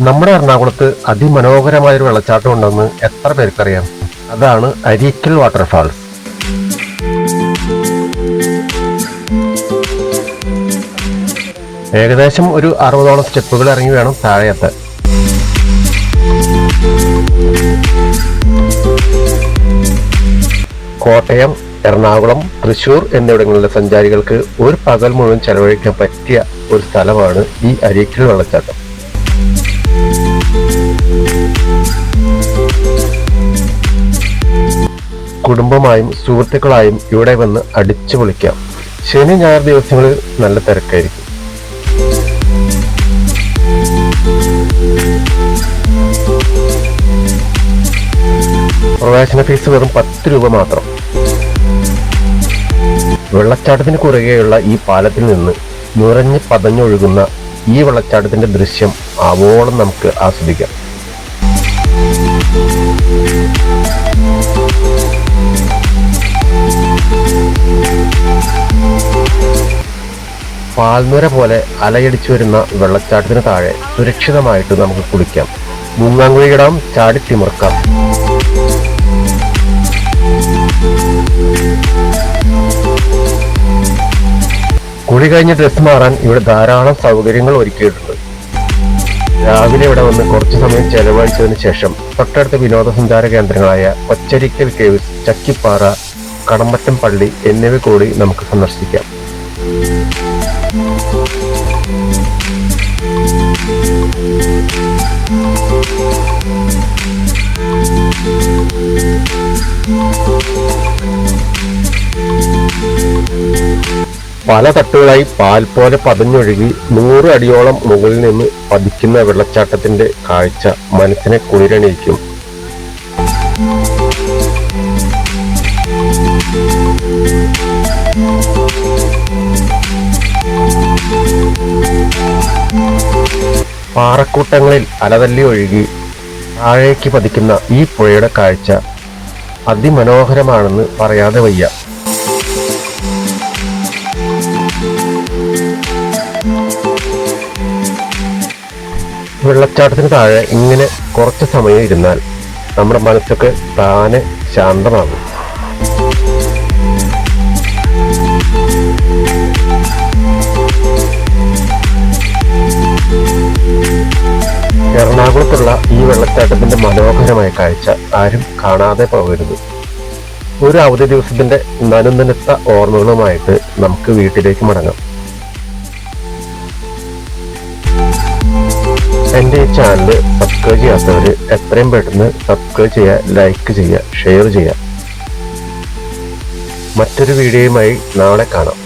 നമ്മുടെ എറണാകുളത്ത് അതിമനോഹരമായ ഒരു വെള്ളച്ചാട്ടം ഉണ്ടെന്ന് എത്ര പേർക്കറിയാം? അതാണ് അരിക്കൽ വാട്ടർഫാൾസ്. ഏകദേശം ഒരു അറുപതോളം സ്റ്റെപ്പുകൾ ഇറങ്ങി വേണം താഴെയത്ത് കോട്ടയം എറണാകുളം തൃശൂർ എന്നിവിടങ്ങളിലെ സഞ്ചാരികൾക്ക് ഒരു പകൽ മുഴുവൻ ചെലവഴിക്കാൻ പറ്റിയ ഒരു സ്ഥലമാണ് ഈ അരിക്കൽ വെള്ളച്ചാട്ടം. കുടുംബമായും സുഹൃത്തുക്കളായും ഇവിടെ വന്ന് അടിച്ചു പൊളിക്കാം. ശനി ഞായർ ദിവസങ്ങളിൽ നല്ല തിരക്കായിരിക്കും. പ്രവേശന ഫീസ് വെറും പത്ത് രൂപ മാത്രം. വെള്ളച്ചാട്ടത്തിന് കുറുകെയുള്ള ഈ പാലത്തിൽ നിന്ന് നിറഞ്ഞ് പതഞ്ഞൊഴുകുന്ന ഈ വെള്ളച്ചാട്ടത്തിന്റെ ദൃശ്യം ആവോളം നമുക്ക് ആസ്വദിക്കാം. പാൽനുര പോലെ അലയടിച്ചു വരുന്ന വെള്ളച്ചാട്ടത്തിന് താഴെ സുരക്ഷിതമായിട്ട് നമുക്ക് കുളിക്കാം. മുങ്ങാങ്കുഴിയിടാം ചാടി തിമിർക്കാം. കുളി കഴിഞ്ഞ് ഡ്രസ് മാറാൻ ഇവിടെ ധാരാളം സൗകര്യങ്ങൾ ഒരുക്കിയിട്ടുണ്ട്. രാവിലെ ഇവിടെ വന്ന് കുറച്ചു സമയം ചെലവഴിച്ചതിന് ശേഷം തൊട്ടടുത്ത വിനോദസഞ്ചാര കേന്ദ്രങ്ങളായ കൊച്ചരിക്കൽ കേവ്സ് ചക്കിപ്പാറ കടമ്പറ്റം പള്ളി എന്നിവ കൂടി നമുക്ക് സന്ദർശിക്കാം. പല തട്ടുകളായി പാൽ പോലെ പതഞ്ഞൊഴുകി നൂറ് അടിയോളം മുകളിൽ നിന്ന് പതിക്കുന്ന വെള്ളച്ചാട്ടത്തിന്റെ കാഴ്ച മനസ്സിനെ കുളിരണിയിക്കും. പാറക്കൂട്ടങ്ങളിൽ അലതല്ലി ഒഴുകി താഴേക്ക് പതിക്കുന്ന ഈ പുഴയുടെ കാഴ്ച അതിമനോഹരമാണെന്ന് പറയാതെ വയ്യ. വെള്ളച്ചാട്ടത്തിന് താഴെ ഇങ്ങനെ കുറച്ച് സമയം ഇരുന്നാൽ നമ്മുടെ മനസ്സൊക്കെ താനെ ശാന്തമാകും. എറണാകുളത്തുള്ള ഈ വെള്ളച്ചാട്ടത്തിന്റെ മനോഹരമായ കാഴ്ച ആരും കാണാതെ പോകരുത്. ഒരു അവധി ദിവസത്തിന്റെ നനുനനുത്ത ഓർമ്മകളുമായിട്ട് നമുക്ക് വീട്ടിലേക്ക് മടങ്ങാം. എന്റെ ഈ ചാനൽ സബ്സ്ക്രൈബ് ചെയ്യാത്തവർ എത്രയും പെട്ടെന്ന് സബ്സ്ക്രൈബ് ചെയ്യുക ലൈക്ക് ചെയ്യുക ഷെയർ ചെയ്യുക. മറ്റൊരു വീഡിയോയുമായി നാളെ കാണാം.